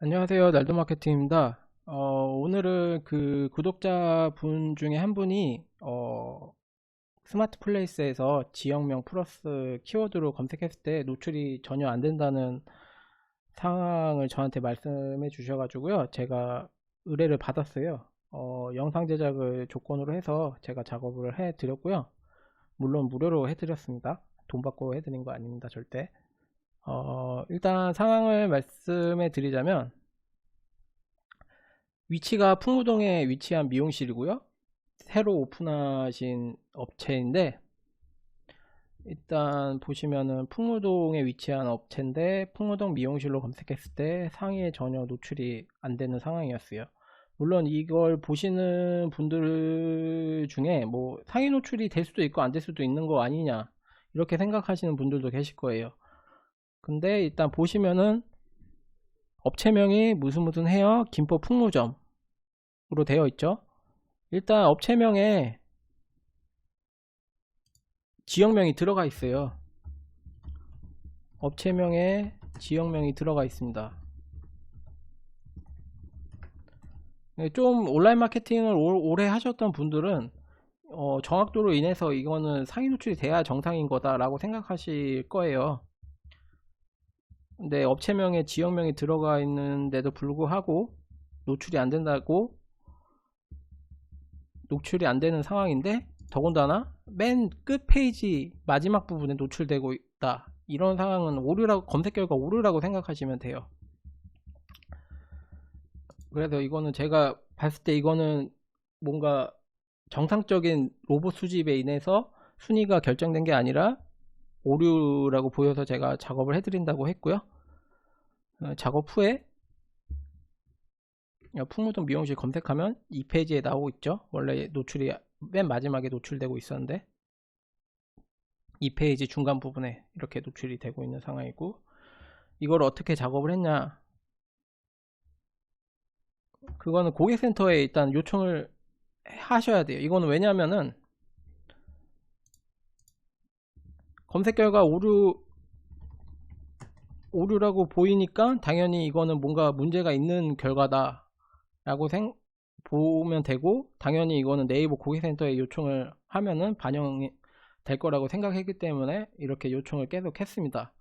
안녕하세요. 날도 마케팅입니다. 어, 오늘은 그 구독자 분 중에 한 분이 어, 스마트 플레이스에서 지역명 플러스 키워드로 검색했을 때 노출이 전혀 안 된다는 상황을 저한테 말씀해 주셔가지고요. 제가 의뢰를 받았어요. 어, 영상 제작을 조건으로 해서 제가 작업을 해 드렸고요. 물론 무료로 해 드렸습니다. 돈 받고 해 드린 거 아닙니다. 절대. 어, 일단 상황을 말씀해 드리자면 위치가 풍무동에 위치한 미용실이고요. 새로 오픈하신 업체인데 일단 보시면은 풍무동에 위치한 업체인데 풍무동 미용실로 검색했을 때 상위에 전혀 노출이 안 되는 상황이었어요. 물론 이걸 보시는 분들 중에 뭐 상위 노출이 될 수도 있고 안 될 수도 있는 거 아니냐 이렇게 생각하시는 분들도 계실 거예요. 근데 일단 보시면은 업체명이 무슨 무슨 헤어 김포 풍무점으로 되어 있죠. 일단 업체명에 지역명이 들어가 있어요. 업체명에 지역명이 들어가 있습니다. 네, 좀 온라인 마케팅을 오래 하셨던 분들은 어, 정확도로 인해서 이거는 상위 노출이 돼야 정상인 거다라고 생각하실 거예요. 근데 업체명에 지역명이 들어가 있는데도 불구하고 노출이 안 된다고 노출이 안 되는 상황인데 더군다나 맨 끝 페이지 마지막 부분에 노출되고 있다. 이런 상황은 오류라고 검색 결과 오류라고 생각하시면 돼요. 그래서 이거는 제가 봤을 때 이거는 뭔가 정상적인 로봇 수집에 인해서 순위가 결정된 게 아니라 오류라고 보여서 제가 작업을 해드린다고 했고요. 어, 작업 후에 풍무동 미용실 검색하면 이 페이지에 나오고 있죠. 원래 노출이 맨 마지막에 노출되고 있었는데 이 페이지 중간 부분에 이렇게 노출이 되고 있는 상황이고 이걸 어떻게 작업을 했냐 그거는 고객센터에 일단 요청을 하셔야 돼요. 이거는 왜냐면은 검색 결과 오류 오류라고 보이니까 당연히 이거는 뭔가 문제가 있는 결과다 라고 생, 보면 되고 당연히 이거는 네이버 고객센터에 요청을 하면은 반영이 될 거라고 생각했기 때문에 이렇게 요청을 계속 했습니다.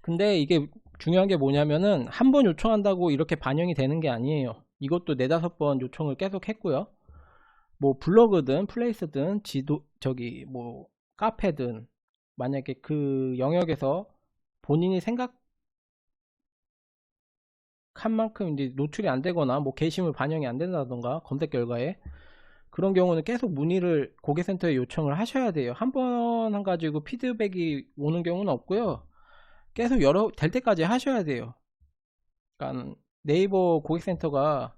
근데 이게 중요한 게 뭐냐면은 한 번 요청한다고 이렇게 반영이 되는 게 아니에요. 이것도 네다섯 번 요청을 계속 했고요. 뭐 블로그든 플레이스든 지도 저기 뭐 카페든 만약에 그 영역에서 본인이 생각한 만큼 이제 노출이 안 되거나 뭐 게시물 반영이 안 된다던가 검색 결과에 그런 경우는 계속 문의를 고객센터에 요청을 하셔야 돼요. 한 번 한 가지고 피드백이 오는 경우는 없고요. 계속 여러 될 때까지 하셔야 돼요. 그러니까 네이버 고객센터가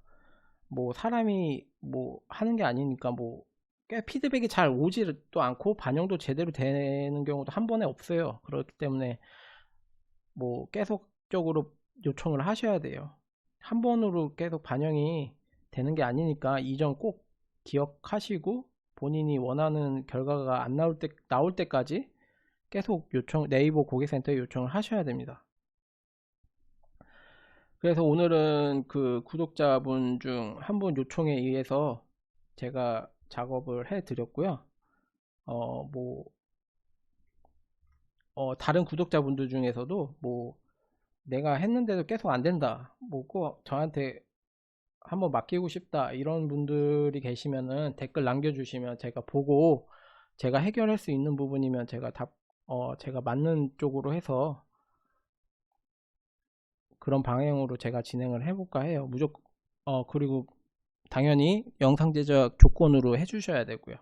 뭐 사람이 뭐 하는 게 아니니까 뭐 꽤 피드백이 잘 오지도 않고 반영도 제대로 되는 경우도 한 번에 없어요. 그렇기 때문에 뭐 계속적으로 요청을 하셔야 돼요. 한 번으로 계속 반영이 되는 게 아니니까 이 점 꼭 기억하시고 본인이 원하는 결과가 안 나올 때 나올 때까지 계속 요청 네이버 고객센터에 요청을 하셔야 됩니다. 그래서 오늘은 그 구독자분 중 한 분 요청에 의해서 제가 작업을 해 드렸고요. 어, 뭐, 어, 다른 구독자분들 중에서도 뭐, 내가 했는데도 계속 안 된다. 뭐, 꼭 저한테 한번 맡기고 싶다. 이런 분들이 계시면은 댓글 남겨주시면 제가 보고 제가 해결할 수 있는 부분이면 제가 답, 어, 제가 맞는 쪽으로 해서 그런 방향으로 제가 진행을 해볼까 해요. 무조건, 어, 그리고 당연히 영상 제작 조건으로 해주셔야 되고요.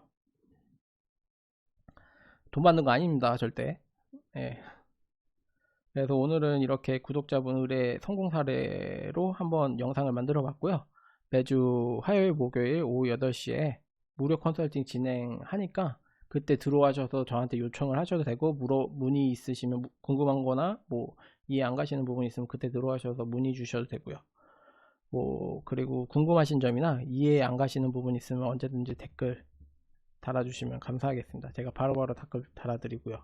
돈 받는 거 아닙니다. 절대. 예. 그래서 오늘은 이렇게 구독자분 의뢰 성공 사례로 한번 영상을 만들어 봤고요. 매주 화요일, 목요일 오후 8시에 무료 컨설팅 진행하니까 그때 들어와셔서 저한테 요청을 하셔도 되고 물어, 문의 있으시면 궁금한 거나 뭐 이해 안 가시는 부분 있으면 그때 들어와셔서 문의 주셔도 되고요. 뭐 그리고 궁금하신 점이나 이해 안 가시는 부분 있으면 언제든지 댓글 달아주시면 감사하겠습니다. 제가 바로바로 바로 댓글 달아드리고요.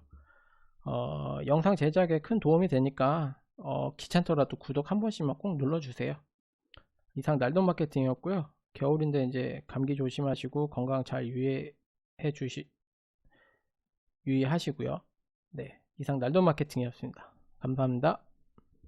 어, 영상 제작에 큰 도움이 되니까 어, 어, 귀찮더라도 구독 한 번씩만 꼭 눌러주세요. 이상 날돈 마케팅이었고요. 겨울인데 이제 감기 조심하시고 건강 잘 유의해 주시 유의하시고요. 네, 이상 날돈 마케팅이었습니다. 감사합니다.